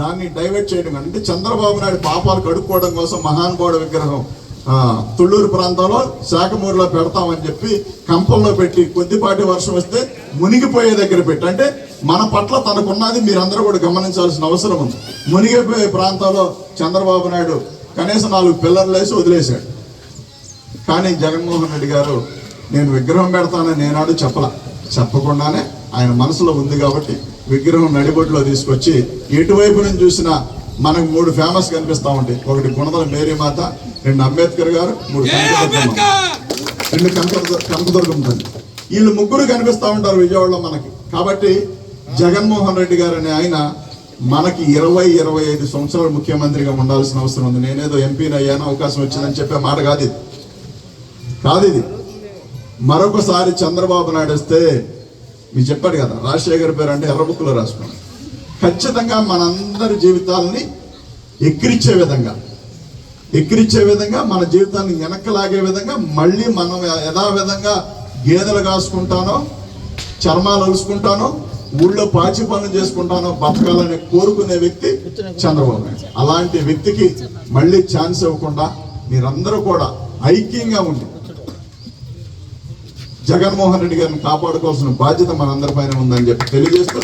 దాన్ని డైవర్ట్ చేయడం అంటే చంద్రబాబు నాయుడు పాపాలు కడుక్కోవడం కోసం మహానుభావుడు విగ్రహం తుళ్ళూరు ప్రాంతంలో శాఖమూరులో పెడతామని చెప్పి కంపంలో పెట్టి కొద్దిపాటి వర్షం వస్తే మునిగిపోయే దగ్గర పెట్టి అంటే మన పట్ల తనకున్నది మీరందరూ కూడా గమనించాల్సిన అవసరం ఉంది. మునిగిపోయే ప్రాంతంలో చంద్రబాబు నాయుడు కనీసం నాలుగు పిల్లర్లు వేసి వదిలేశాడు. కానీ జగన్మోహన్ రెడ్డి గారు నేను విగ్రహం పెడతానని నేనాడు చెప్పల. చెప్పకుండానే ఆయన మనసులో ఉంది కాబట్టి విగ్రహం నడిబొడ్లో తీసుకొచ్చి ఎటువైపు నుంచి చూసినా మనకు మూడు ఫేమస్ కనిపిస్తా ఉంటాయి. ఒకటి గుణదల మేరీమాత రెండు అంబేద్కర్ గారు మూడు. రెండు కనక కనకదుర్గం తల్లి వీళ్ళు ముగ్గురు కనిపిస్తా ఉంటారు విజయవాడలో మనకి. కాబట్టి జగన్మోహన్ రెడ్డి గారు అనే ఆయన మనకి ఇరవై ఇరవై ఐదు సంవత్సరాలు ముఖ్యమంత్రిగా ఉండాల్సిన అవసరం ఉంది. నేనేదో ఎంపీని అయ్యాను అవకాశం వచ్చిందని చెప్పే మాట కాదు ఇది. కాదు ఇది. మరొకసారి చంద్రబాబు నాయుడు వస్తే మీరు చెప్పాడు కదా రాజశేఖర్ పేరు అంటే ఎర్రబుక్కులో రాసుకున్నాను ఖచ్చితంగా మనందరి జీవితాలని ఎక్కిరిచ్చే విధంగా ఎక్కిరిచ్చే విధంగా మన జీవితాన్ని వెనక్కలాగే విధంగా మళ్ళీ మనం యథావిధంగా గేదెలు కాసుకుంటానో చర్మాలు అలుసుకుంటానో ఊళ్ళో పాచి పనులు చేసుకుంటానో బతకాలని కోరుకునే వ్యక్తి చంద్రబాబు నాయుడు. అలాంటి వ్యక్తికి మళ్ళీ ఛాన్స్ ఇవ్వకుండా మీరందరూ కూడా ఐక్యంగా ఉండి జగన్మోహన్ రెడ్డి గారిని కాపాడుకోవాల్సిన బాధ్యత మనందరి పైన ఉందని చెప్పి తెలియజేస్తూ